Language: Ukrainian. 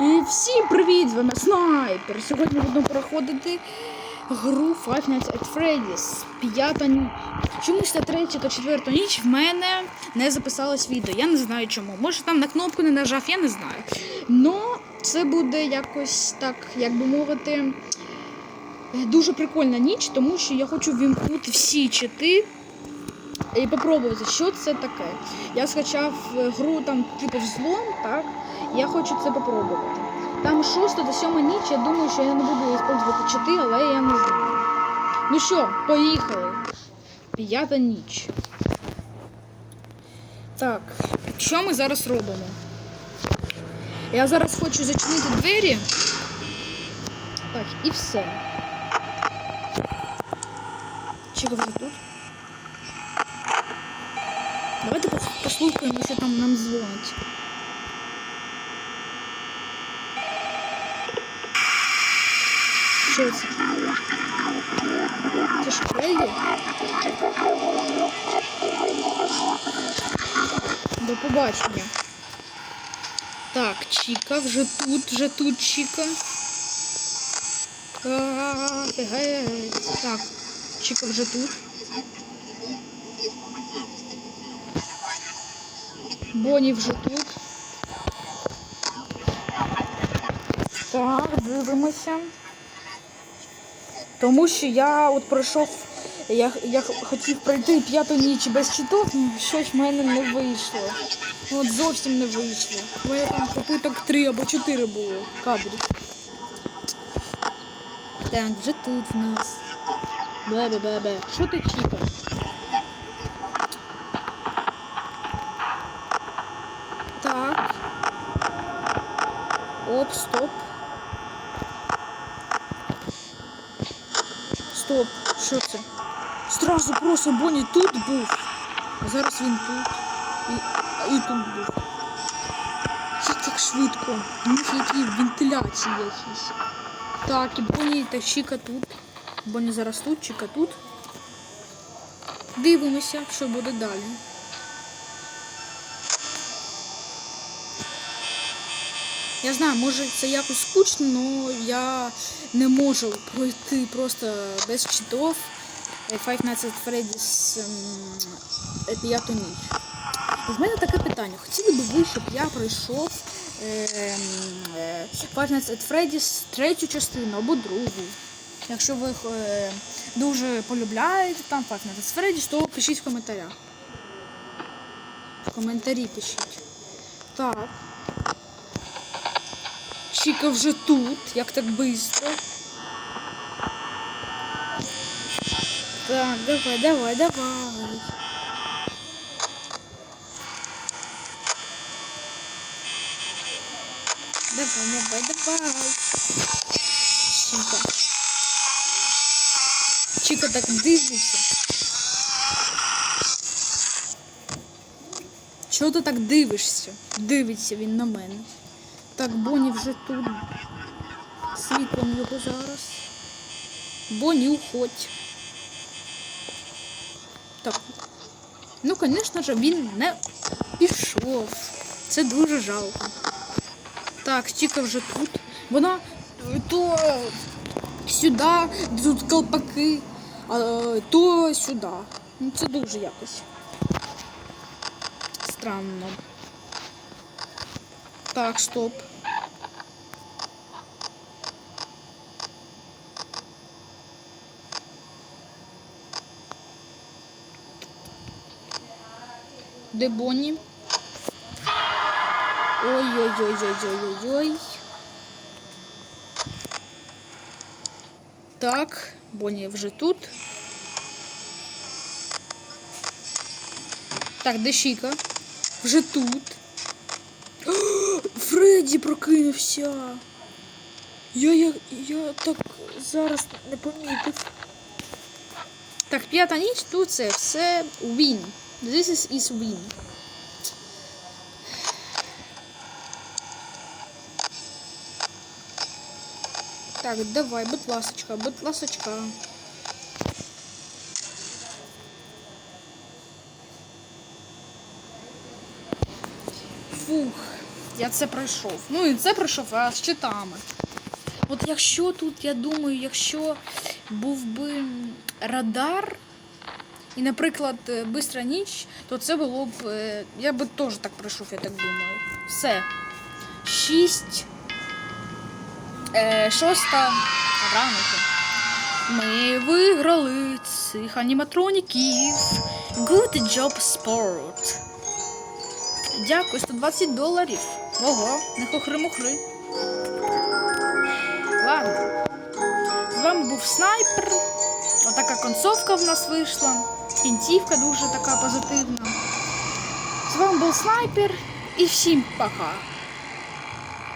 І всім привіт! З вами Снайпер! Сьогодні будемо проходити гру Five Nights at Freddy's. П'ята ніч. Чомусь на третю та четверту ніч в мене не записалось відео. Я не знаю чому. Може там на кнопку не нажав, я не знаю. Но це буде якось так, як би мовити, дуже прикольна ніч, тому що я хочу вімкнути всі чити і попробувати, що це таке. Я скачав е, гру там типу взлом, так? Я хочу це попробувати. Там 6 до 7 ніч, я думаю, що я не буду використовувати чити, але я не знаю. Ну що, поїхали. П'ята ніч. Так, що ми зараз робимо? Я зараз хочу зачинити двері. Так, і все. Чекай вже тут. Давайте послухаємо, що там нам дзвонить. Це? Це ж Фредді? До побачення. Так, Чіка вже тут, вже тут Чіка. Так, Чіка вже тут. Бонні вже тут. Так, дивимося. Тому що я от пройшов, я, я хотів пройти п'яту ніч без читок, ну, щось в мене не вийшло. Ну, От зовсім не вийшло. У мене там попиток три або чотири було кадрів. Так, вже тут в нас. Бе-бе-бе-бе. Що ти чіпаєш? Так. Оп, стоп. Стоп, що це? Зразу просто Бонні тут був. А зараз він тут. І, і тут був. Як так швидко. У які вентиляції якісь. Так, і Бонні та Чіка тут. Бонні зараз тут, Чіка тут. Дивимося, що буде далі. Я знаю, може це якось скучно, але я не можу пройти просто без читов е, Five Nights at Freddy's ем, п'яту ніч. В мене таке питання. Хотіли б ви, щоб я пройшов ем, е, Five Nights at Freddy's третю частину або другу. Якщо ви е, дуже полюбляєте там Five Nights at Freddy's, то пишіть в коментарях. В коментарі пишіть. Так. Чіка вже тут, як так быстро. Так, давай, давай, давай. Давай, давай, давай. Чіка. Чіка так дивиться. Чого ти так дивишся? Дивиться він на мене. Так, Бонні вже тут. Світлом його зараз. Бонні, уходь. Так. Ну, звісно ж, він не пішов. Це дуже жалко. Так, Чіка вже тут. Вона то сюди, тут колпаки, то сюди. Ну, це дуже якось. Странно. Так, стоп. Де Бонні? Ой-ой-ой-ой-ой-ой-ой. Так, Бонні вже тут. Так, де Шіка? Вже тут. О, Фредді прокинувся. Я, я, я так зараз не помітив. Так, п'ята ніч, тут це все win. This is, is win. Так, давай, будь ласочка, будь ласочка. Фух. Я це пройшов. Ну і це пройшов, а з читами. От якщо тут, я думаю, якщо був би радар і, наприклад, е, бистра ніч, то це було б. е, Я би теж так пройшов, я так думаю. Все. Шість. Е, шоста ранку. Ми виграли цих аніматроніків. Good job, sport. Дякую, 120 доларів. Ого, не хохри-мухри. Ладно. З вами був снайпер. Отака концовка в нас вийшла. Кінцівка дуже така позитивна. З вами був снайпер. І всім пока.